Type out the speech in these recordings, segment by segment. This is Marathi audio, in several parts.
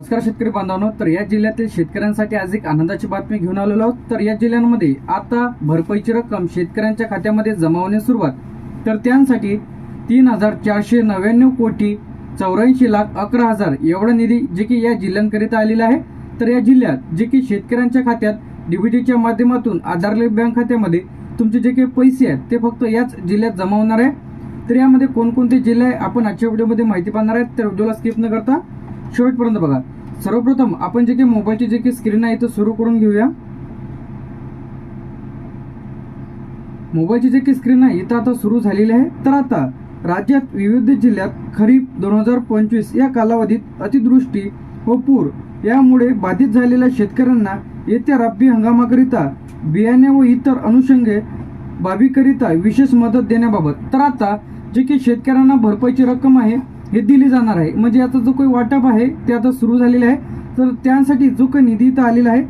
नमस्कार शेतकरी बांधवांनो तर या जिल्ह्यातील शेतकऱ्यांसाठी आज एक आनंदाची बातमी घेऊन आलेलो आहोत. तर या जिल्ह्यांमध्ये आता भरपाईची रक्कम शेतकऱ्यांच्या खात्यामध्ये जमा होण्यास सुरुवात. तर त्यांसाठी तीन हजार चारशे नव्याण्णव कोटी चौऱ्याऐंशी लाख अकरा हजार एवढा निधी जे की या जिल्ह्यांकरिता आलेला आहे. तर या जिल्ह्यात जे की शेतकऱ्यांच्या खात्यात डीबीटीच्या माध्यमातून आधारलिंक बँक खात्यामध्ये तुमचे जे काही पैसे आहेत ते फक्त याच जिल्ह्यात जमा होणार आहे. तर यामध्ये कोणकोणते जिल्हे आहे आपण आजच्या व्हिडिओमध्ये माहिती पाहणार आहेत. तर व्हिडिओला स्किप न करता शेवटपर्यंत बघा. सर्वप्रथम आपण जे काही मोबाईलची जे काही स्क्रीन आहे ते सुरू करून घेऊया. मोबाईलची जे काही स्क्रीन आहे इथं आता सुरू झालेली आहे. तर आता राज्यात विविध जिल्ह्यात खरीप दोन हजार पंचवीस या कालावधीत अतिदृष्टी व पूर यामुळे बाधित झालेल्या शेतकऱ्यांना येत्या रब्बी हंगामाकरिता बियाणे व इतर अनुषंगे बाबीकरिता विशेष मदत देण्याबाबत. तर आता जे की शेतकऱ्यांना भरपाईची रक्कम आहे हे दिली जाणार आहे म्हणजे याचा जो काही वाटप आहे ते आता सुरू झालेले आहे तर त्यासाठी जो काही निधी इथं आलेला आहे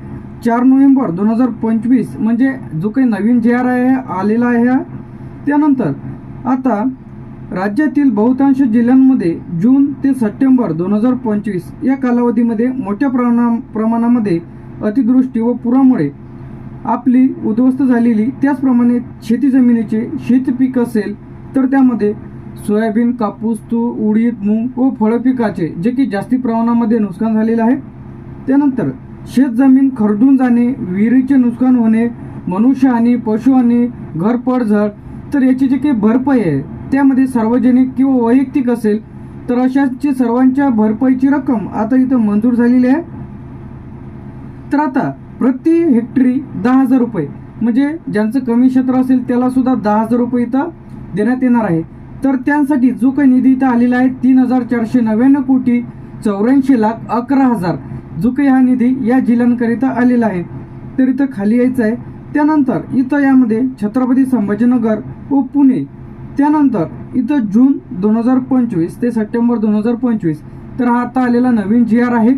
चार नोव्हेंबर दोन हजार पंचवीस म्हणजे जो काही नवीन जे आर आहे आलेला आहे हा. त्यानंतर आता राज्यातील बहुतांश जिल्ह्यांमध्ये जून ते सप्टेंबर दोन हजार पंचवीस या कालावधीमध्ये मोठ्या प्रमाणा प्रमाणामध्ये अतिवृष्टी व पुरामुळे आपली उद्ध्वस्त झालेली त्याचप्रमाणे शेती जमिनीचे शेतपीक असेल तर त्यामध्ये सोयाबीन कापूस तूर उडीद मूग व फळपिकाचे जे की जास्ती प्रमाणामध्ये नुकसान झालेलं आहे. त्यानंतर शेतजमीन खरडून जाणे विहिरीचे नुकसान होणे मनुष्यहानी पशुहानी घर पडझड तर याची जे काही भरपाई आहे त्यामध्ये सार्वजनिक किंवा वैयक्तिक असेल तर अशाची सर्वांच्या भरपाईची रक्कम आता इथं मंजूर झालेली आहे. तर आता प्रति हेक्टरी दहा हजार रुपये म्हणजे ज्यांचं कमी क्षेत्र असेल त्याला सुद्धा दहा हजार रुपये इथं देण्यात येणार आहे. तर त्यांसाठी जो काही निधी इथं आलेला आहे तीन हजार चारशे नव्याण्णव कोटी चौऱ्याऐंशी लाख अकरा हजार जो काही हा निधी या जिल्ह्यांकरिता आलेला आहे तर इथं खाली यायचं आहे. त्यानंतर इथं यामध्ये छत्रपती संभाजीनगर व पुणे. त्यानंतर इथं जून दोन हजार पंचवीस ते सप्टेंबर दोन हजार पंचवीस तर हा आता आलेला नवीन जी आर आहे.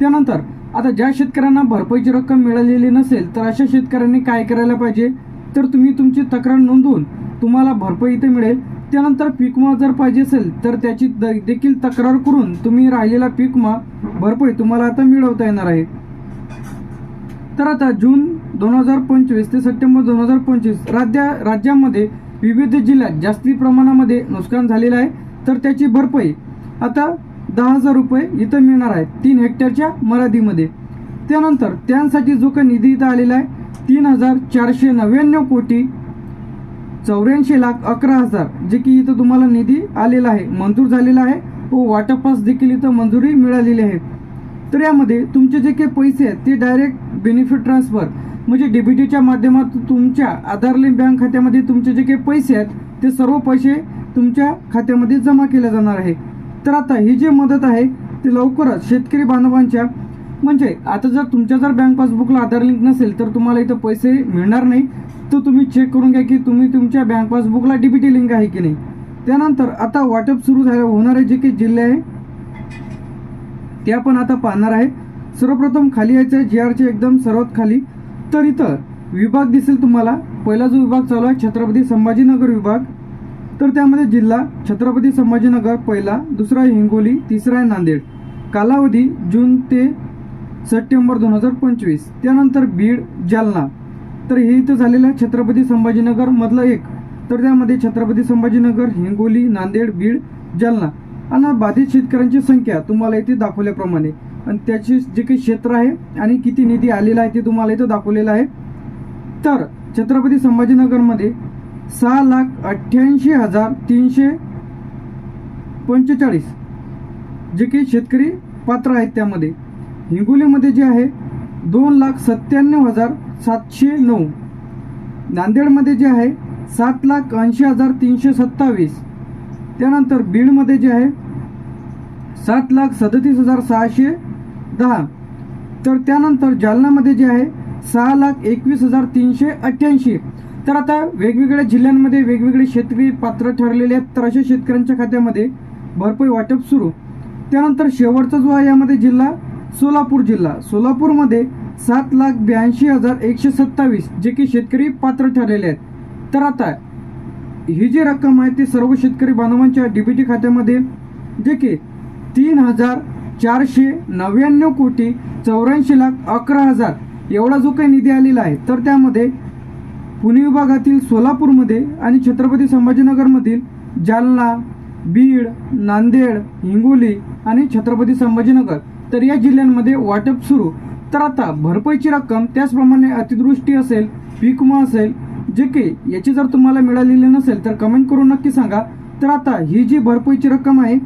त्यानंतर आता ज्या शेतकऱ्यांना भरपाईची रक्कम मिळालेली नसेल तर अशा शेतकऱ्यांनी काय करायला पाहिजे? तर तुम्ही तुमची तक्रार नोंदवून तुम्हाला भरपाई इथे मिळेल. त्यानंतर पीकमा जर पाहिजे असेल तर त्याची द- देखील तक्रार करून तुम्ही राहिलेला पीकमा भरपाई तुम्हाला आता मिळवता येणार आहे. तर आता जून दोन हजार पंचवीस ते सप्टेंबर दोन हजार पंचवीस राज्या राज्यामध्ये विविध जिल्ह्यात जास्ती प्रमाणामध्ये नुकसान झालेलं आहे. तर त्याची भरपाई आता दहा हजार रुपये इथं मिळणार आहे तीन हेक्टरच्या मर्यादीमध्ये त्यानंतर त्यांसाठी जो काही निधी इथं आलेला आहे तीन हजार चारशे नव्याण्णव कोटी चौऱ्याऐंशी लाख अकरा हजार जे की इथं तुम्हाला निधी आलेला आहे मंजूर झालेला आहे. व वाटपास देखील इथं मंजुरी मिळालेली आहे. तर यामध्ये तुमचे जे काही पैसे आहेत ते डायरेक्ट बेनिफिट ट्रान्सफर म्हणजे डीबीटीच्या माध्यमातून तुमच्या आधार लिंक बँक खात्यामध्ये तुमचे जे काही पैसे आहेत ते सर्व पैसे तुमच्या खात्यामध्ये जमा केले जाणार आहे. तर आता ही जी मदत आहे ती लवकरच शेतकरी बांधवांच्या म्हणजे आता जर तुमच्या जर बँक पासबुकला आधार लिंक नसेल तर तुम्हाला इथं पैसे मिळणार नाही. तर तुम्ही चेक करून घ्या की तुम्ही तुमच्या बँक पासबुकला डीबीटी लिंक आहे की नाही. त्यानंतर आता वाटप सुरू झाले. होणारे जे काही जिल्हे आहे ते आपण आता पाहणार आहे सर्वप्रथम खाली यायचं आहे जी आरचे एकदम सर्वात खाली. तर इथं विभाग दिसेल तुम्हाला. पहिला जो विभाग चालू आहे छत्रपती संभाजीनगर विभाग. तर त्यामध्ये जिल्हा छत्रपती संभाजीनगर पहिला दुसरा आहे हिंगोली तिसरा आहे नांदेड. कालावधी जून ते सप्टेंबर दोन हजार पंचवीस. त्यानंतर बीड जालना. तर हे इथं झालेलं आहे छत्रपती संभाजीनगर मधलं एक. तर त्यामध्ये छत्रपती संभाजीनगर हिंगोली नांदेड बीड जालना आणि बाधित शेतकऱ्यांची संख्या तुम्हाला इथे दाखवल्याप्रमाणे. आणि त्याचे जे काही क्षेत्र आहे आणि किती निधी आलेला आहे ते तुम्हाला इथं दाखवलेलं आहे. तर छत्रपती संभाजीनगरमध्ये सहा लाख अठ्ठ्याऐंशी हजार तीनशे पंचेचाळीस जे काही शेतकरी पात्र आहेत त्यामध्ये. हिंगोलीमध्ये जे आहे दोन लाख सत्त्याण्णव हजार सातशे नऊ. नांदेडमध्ये जे आहे सात लाख ऐंशी हजार तीनशे सत्तावीस. त्यानंतर बीडमध्ये जे आहे सात लाख सदतीस हजार सहाशे दहा. तर त्यानंतर जालनामध्ये जे आहे सहा लाख एकवीस हजार तीनशे अठ्ठ्याऐंशी. तर आता वेगवेगळ्या जिल्ह्यांमध्ये वेगवेगळे शेतकरी पात्र ठरलेले आहेत तर अशा शेतकऱ्यांच्या खात्यामध्ये भरपाई वाटप सुरू. त्यानंतर शेवटचा जो आहे यामध्ये जिल्हा सोलापूर जिल्हा. सोलापूरमध्ये सात लाख ब्याऐंशी हजार एकशे सत्तावीस जे की शेतकरी पात्र ठरलेले आहेत. तर आता ही जी रक्कम आहे ती सर्व शेतकरी बांधवांच्या डीबीटी खात्यामध्ये जे की तीन हजार चारशे नव्याण्णव कोटी चौऱ्याऐंशी लाख अकरा हजार एवढा जो काही निधी आलेला आहे तर त्यामध्ये पुणे विभागातील सोलापूरमध्ये आणि छत्रपती संभाजीनगरमधील जालना बीड नांदेड हिंगोली आणि छत्रपती संभाजीनगर तर या जिल्ह्यांमध्ये वाटप सुरू. तर आता भरपाईची रक्कम त्याचप्रमाणे अतिदृष्टी असेल पीक विमा असेल जे की याची जर तुम्हाला मिळालेली नसेल तर कमेंट करून नक्की सांगा. तर आता ही जी भरपाईची रक्कम आहे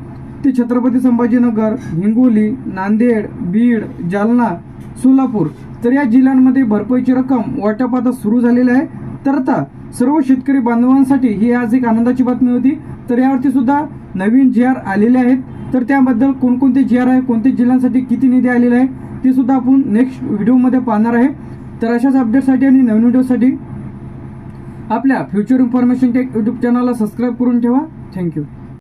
ती छत्रपती संभाजीनगर हिंगोली नांदेड बीड जालना सोलापूर तर या जिल्ह्यांमध्ये भरपाईची रक्कम वाटप आता सुरू झालेली आहे. तर आता सर्व शेतकरी बांधवांसाठी ही आज एक आनंदाची बातमी होती. तर यावरती सुद्धा नवीन जी आर आलेले आहेत तर त्याबद्दल कोणकोणते जी आर आहे कोणत्या जिल्ह्यांसाठी किती निधी आलेला आहे ते सुद्धा आपण नेक्स्ट व्हिडिओमध्ये पाहणार आहे. तर अशाच अपडेटसाठी आणि नवीन व्हिडिओसाठी आपल्या फ्युचर इन्फॉर्मेशन टेक यूट्यूब चॅनलला सबस्क्राईब करून ठेवा. Thank you